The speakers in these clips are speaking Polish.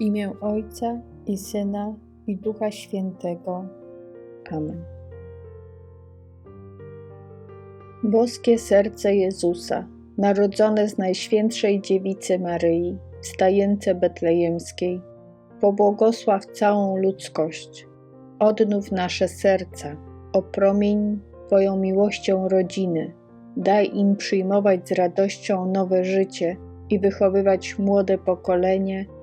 W imię Ojca i Syna i Ducha Świętego. Amen. Boskie serce Jezusa, narodzone z Najświętszej Dziewicy Maryi, w stajence betlejemskiej, pobłogosław całą ludzkość, odnów nasze serca, opromień Twoją miłością rodziny, daj im przyjmować z radością nowe życie i wychowywać młode pokolenie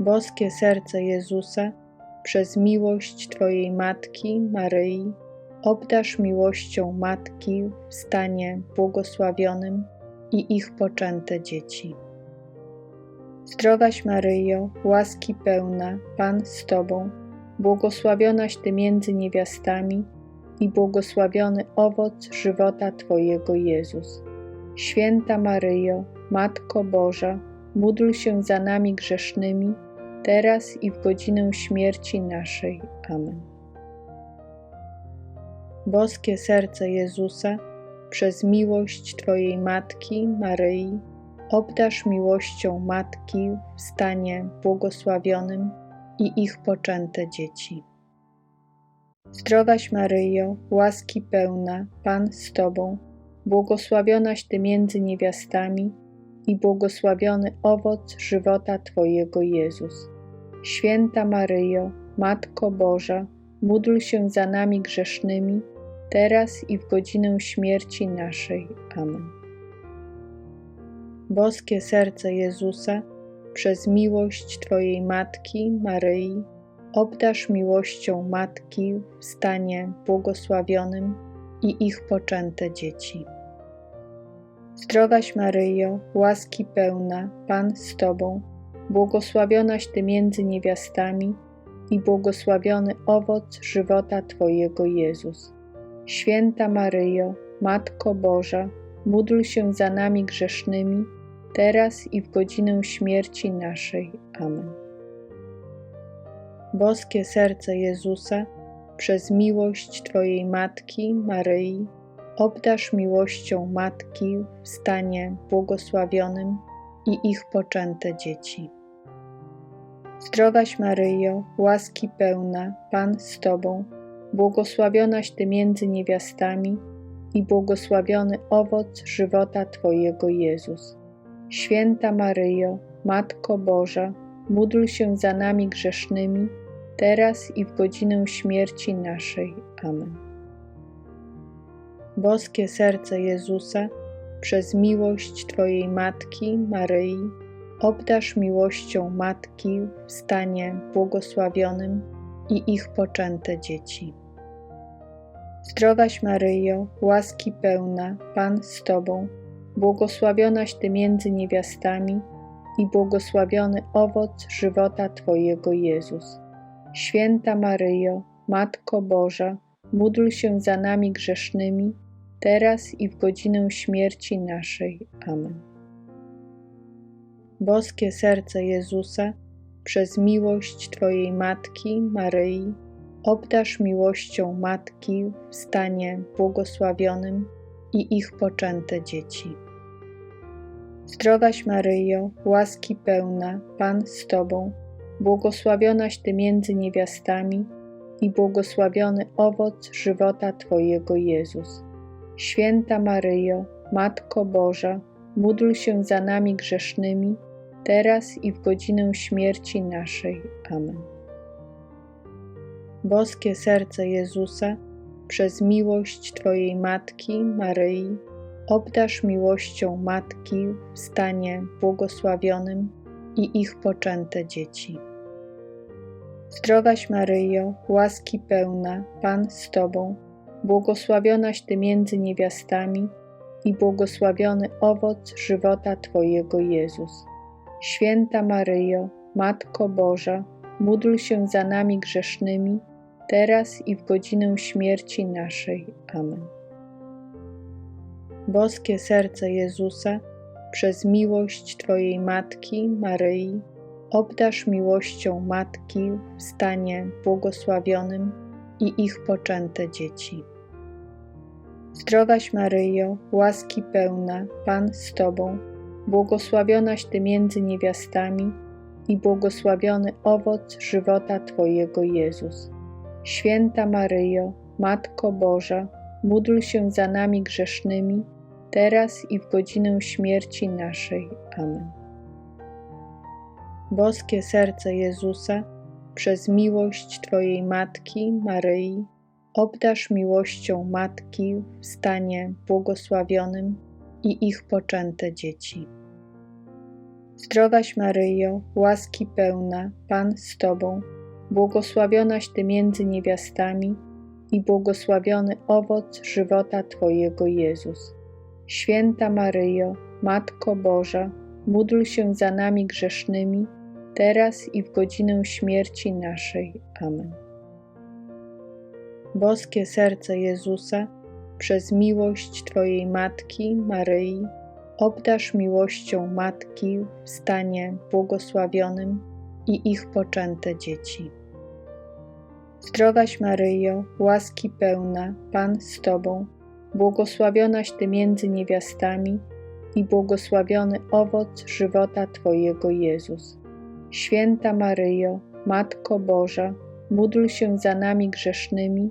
Boskie serce Jezusa, przez miłość Twojej Matki, Maryi, obdasz miłością Matki w stanie błogosławionym i ich poczęte dzieci. Zdrowaś Maryjo, łaski pełna, Pan z Tobą, błogosławionaś Ty między niewiastami i błogosławiony owoc żywota Twojego Jezus. Święta Maryjo, Matko Boża, módl się za nami grzesznymi, teraz i w godzinę śmierci naszej. Amen. Boskie serce Jezusa, przez miłość Twojej Matki, Maryi, obdasz miłością Matki w stanie błogosławionym i ich poczęte dzieci. Zdrowaś Maryjo, łaski pełna, Pan z Tobą, błogosławionaś Ty między niewiastami i błogosławiony owoc żywota Twojego Jezus. Święta Maryjo, Matko Boża, módl się za nami grzesznymi, teraz i w godzinę śmierci naszej. Amen. Boskie serce Jezusa, przez miłość Twojej Matki, Maryi, obdasz miłością Matki w stanie błogosławionym i ich poczęte dzieci. Zdrowaś Maryjo, łaski pełna, Pan z Tobą, błogosławionaś Ty między niewiastami i błogosławiony owoc żywota Twojego Jezus. Święta Maryjo, Matko Boża, módl się za nami grzesznymi, teraz i w godzinę śmierci naszej. Amen. Boskie serce Jezusa, przez miłość Twojej Matki, Maryi, obdasz miłością Matki w stanie błogosławionym i ich poczęte dzieci. Zdrowaś Maryjo, łaski pełna, Pan z Tobą, błogosławionaś Ty między niewiastami i błogosławiony owoc żywota Twojego Jezus. Święta Maryjo, Matko Boża, módl się za nami grzesznymi, teraz i w godzinę śmierci naszej. Amen. Boskie serce Jezusa, przez miłość Twojej Matki, Maryi, obdasz miłością Matki w stanie błogosławionym i ich poczęte dzieci. Zdrowaś Maryjo, łaski pełna, Pan z Tobą, błogosławionaś Ty między niewiastami i błogosławiony owoc żywota Twojego Jezus. Święta Maryjo, Matko Boża, módl się za nami grzesznymi, teraz i w godzinę śmierci naszej. Amen. Boskie serce Jezusa, przez miłość Twojej Matki, Maryi, obdasz miłością Matki w stanie błogosławionym i ich poczęte dzieci. Zdrowaś Maryjo, łaski pełna, Pan z Tobą, błogosławionaś Ty między niewiastami i błogosławiony owoc żywota Twojego Jezus. Święta Maryjo, Matko Boża, módl się za nami grzesznymi, teraz i w godzinę śmierci naszej. Amen. Boskie serce Jezusa, przez miłość Twojej Matki, Maryi, obdasz miłością Matki w stanie błogosławionym i ich poczęte dzieci. Zdrowaś Maryjo, łaski pełna, Pan z Tobą, błogosławionaś Ty między niewiastami i błogosławiony owoc żywota Twojego Jezus. Święta Maryjo, Matko Boża, módl się za nami grzesznymi, teraz i w godzinę śmierci naszej. Amen. Boskie serce Jezusa, przez miłość Twojej Matki, Maryi, obdasz miłością Matki w stanie błogosławionym i ich poczęte dzieci. Zdrowaś Maryjo, łaski pełna, Pan z Tobą, błogosławionaś Ty między niewiastami i błogosławiony owoc żywota Twojego Jezus. Święta Maryjo, Matko Boża, módl się za nami grzesznymi, teraz i w godzinę śmierci naszej. Amen. Boskie serce Jezusa, przez miłość Twojej Matki, Maryi, obdasz miłością Matki w stanie błogosławionym i ich poczęte dzieci. Zdrowaś Maryjo, łaski pełna, Pan z Tobą, błogosławionaś Ty między niewiastami i błogosławiony owoc żywota Twojego Jezus. Święta Maryjo, Matko Boża, módl się za nami grzesznymi, teraz i w godzinę śmierci naszej. Amen. Boskie serce Jezusa, przez miłość Twojej Matki, Maryi, obdasz miłością Matki w stanie błogosławionym i ich poczęte dzieci. Zdrowaś Maryjo, łaski pełna, Pan z Tobą, błogosławionaś Ty między niewiastami i błogosławiony owoc żywota Twojego Jezus. Święta Maryjo, Matko Boża, módl się za nami grzesznymi,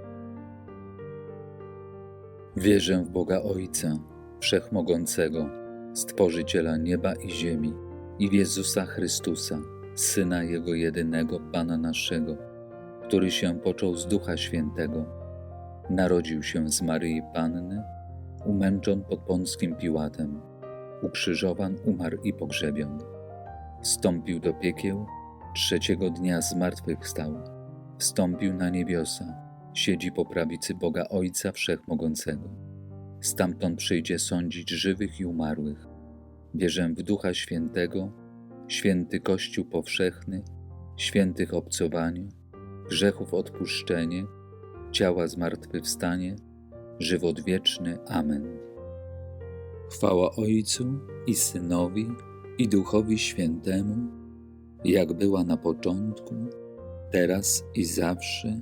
Wierzę w Boga Ojca, Wszechmogącego, Stworzyciela nieba i ziemi i w Jezusa Chrystusa, Syna Jego jedynego, Pana naszego, który się począł z Ducha Świętego, narodził się z Maryi Panny, umęczon pod Pąckim Piłatem, ukrzyżowan, umarł i pogrzebion. Wstąpił do piekieł, trzeciego dnia zmartwychwstał, wstąpił na niebiosa, siedzi po prawicy Boga Ojca Wszechmogącego. Stamtąd przyjdzie sądzić żywych i umarłych. Wierzę w Ducha Świętego, święty Kościół powszechny, świętych obcowaniu, grzechów odpuszczenie, ciała zmartwychwstanie, żywot wieczny. Amen. Chwała Ojcu i Synowi i Duchowi Świętemu, jak była na początku, teraz i zawsze,